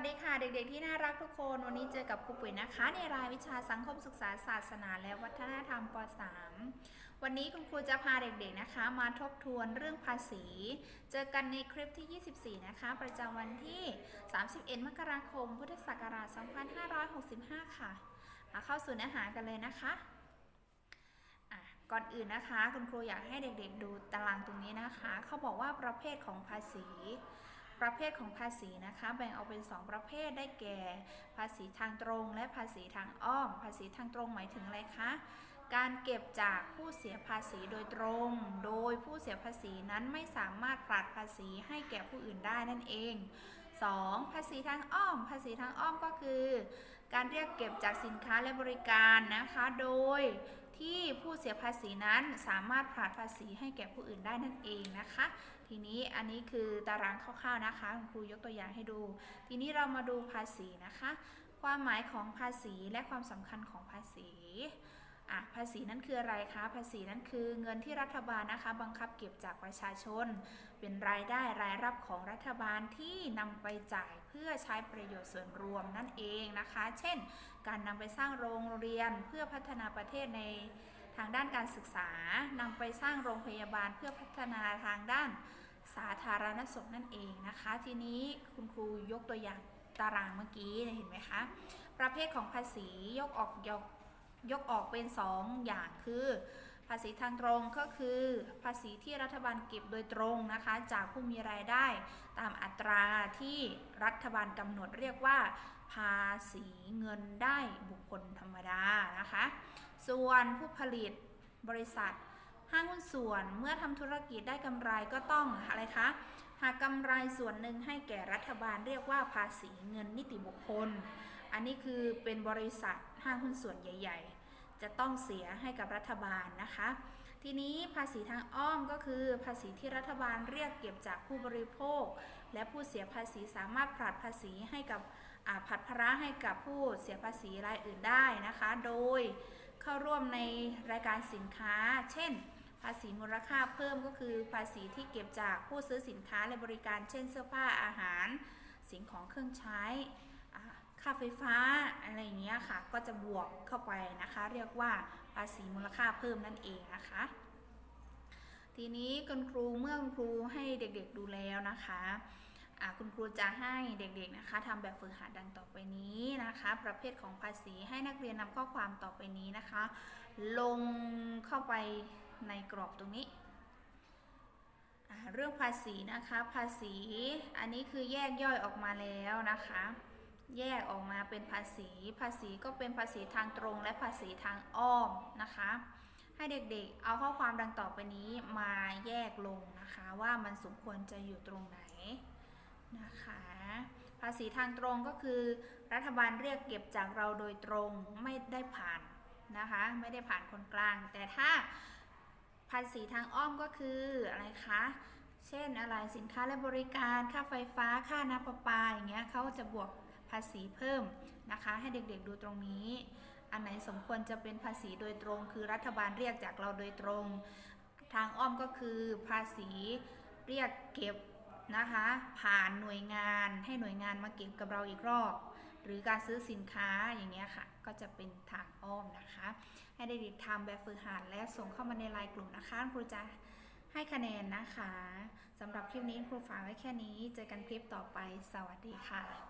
วัสดีค่ะ เด็กๆที่น่ารักทุกคน วันนี้เจอกับครูปุ๋ยนะคะ ในรายวิชาสังคมศึกษาศาสนาและวัฒนธรรมป .3 วันนี้คุณครูจะพาเด็กๆนะคะ มาทบทวนเรื่องภาษี เจอกันในคลิปที่ 24 นะคะ ประจำวันที่ 31 มกราคม พุทธศักราช 2565 ค่ะอะเข้าสู่เนื้อหากันเลยนะคะอะก่อนอื่นนะคะ คุณครูอยากให้เด็กๆดูตารางตรงนี้นะคะ เขาบอกว่าประเภทของภาษี ประเภทของภาษีนะคะ แบ่งออกเป็น 2 ประเภทได้แก่ ภาษีทางตรง และภาษีทางอ้อม ภาษีทางตรงหมายถึงอะไรคะการเก็บจากผู้เสียภาษีโดยตรง โดยผู้เสียภาษีนั้นไม่สามารถผลัดภาษีให้แก่ผู้อื่นได้นั่นเอง 2. ภาษีทางอ้อม ภาษีทางอ้อมก็คือ การเรียกเก็บจากสินค้าและบริการนะคะ โดยที่ผู้เสียภาษีนั้นสามารถผลัดภาษีให้แก่ผู้อื่นได้นั่นเองนะคะ ทีนี้อันนี้คือตารางคร่าวๆนะคะคุณครูยกตัวอย่างให้ดู ทีนี้เรามาดูภาษีนะคะ ความหมายของภาษีและความสำคัญของภาษีอะภาษีนั้นคืออะไรคะ ภาษีนั้นคือเงินที่รัฐบาลนะคะ บังคับเก็บจากประชาชน เป็นรายได้รายรับของรัฐบาลที่นำไปจ่ายเพื่อใช้ประโยชน์ส่วนรวมนั่นเองนะคะ เช่น การนำไปสร้างโรงเรียนเพื่อพัฒนาประเทศใน ทางด้านการศึกษานำไปสร้างโรงพยาบาลเพื่อพัฒนาทางด้านสาธารณสุขนั่นเองนะคะ ทีนี้คุณครูยกตัวอย่างตารางเมื่อกี้เห็นไหมคะ ประเภทของภาษียกออกยกยกออกเป็น 2 อย่างคือ ภาษีทางตรงก็คือ ภาษีที่รัฐบาลเก็บโดยตรงนะคะ จากผู้มีรายได้ตามอัตราที่รัฐบาลกำหนดเรียกว่า ภาษีเงินได้บุคคลธรรมดานะคะ ส่วนผู้ผลิตบริษัท ห้างหุ้นส่วนเมื่อทำธุรกิจได้กำไรก็ต้องอะไรคะหากกำไรส่วนหนึ่งให้แก่รัฐบาลเรียกว่าภาษีเงินนิติบุคคล อันนี้คือเป็นบริษัทห้างหุ้นส่วนใหญ่ ๆ จะต้องเสียให้กับรัฐบาลนะคะ ทีนี้ภาษีทางอ้อมก็คือภาษีที่รัฐบาลเรียกเก็บจากผู้บริโภค และผู้เสียภาษีสามารถผลัดภาษีให้กับผัดภาระให้กับผู้เสียภาษีรายอื่นได้นะคะ โดย เข้าร่วมในรายการสินค้า เช่น ภาษีมูลค่าเพิ่มก็คือ ภาษีที่เก็บจากผู้ซื้อสินค้าและบริการ เช่น เสื้อผ้าอาหาร สิ่งของเครื่องใช้ค่าไฟฟ้าอะไรอย่างเงี้ยค่ะ ก็จะบวกเข้าไปนะคะ เรียกว่าภาษีมูลค่าเพิ่มนั่นเองนะคะ ทีนี้คุณครูเมื่อคุณครูให้เด็กๆดูแล้วนะคะคุณครูจะให้เด็กๆนะคะทำแบบฝึกหัดดังต่อไปนี้ นะคะ ประเภทของภาษีให้นักเรียนนำข้อความต่อไปนี้นะคะ ลงเข้าไปในกรอบตรงนี้เรื่องภาษีนะคะภาษีอันนี้คือแยกย่อยออกมาแล้วนะคะ แยกออกมาเป็นภาษีภาษีก็เป็นภาษีทางตรงและภาษีทางอ้อมนะคะ ให้เด็กๆ เอาข้อความดังต่อไปนี้มาแยกลงนะคะ ว่ามันสมควรจะอยู่ตรงไหนนะคะ ภาษีทางตรงก็คือ รัฐบาลเรียกเก็บจากเราโดยตรงไม่ได้ผ่านนะคะไม่ได้ผ่านคนกลาง แต่ถ้าภาษีทางอ้อมก็คืออะไรคะเช่นอะไรสินค้าและบริการค่าไฟฟ้าค่าน้ำประปาอย่างเงี้ยเขาจะบวกภาษีเพิ่มนะคะ ให้เด็กๆดูตรงนี้ อันไหนสมควรจะเป็นภาษีโดยตรง คือรัฐบาลเรียกจากเราโดยตรง ทางอ้อมก็คือภาษีเรียกเก็บ นะคะ ผ่านหน่วยงานให้หน่วยงานมาเก็บกับเราอีกรอบ หรือการซื้อสินค้าอย่างเงี้ยค่ะ ก็จะเป็นทางอ้อมนะคะ ให้เด็กๆทำแบบฝึกหัดและส่งเข้ามาในไลน์กลุ่มนะคะครูจะให้คะแนนนะคะสำหรับคลิปนี้ครูฝากไว้แค่นี้ เจอกันคลิปต่อไป สวัสดีค่ะ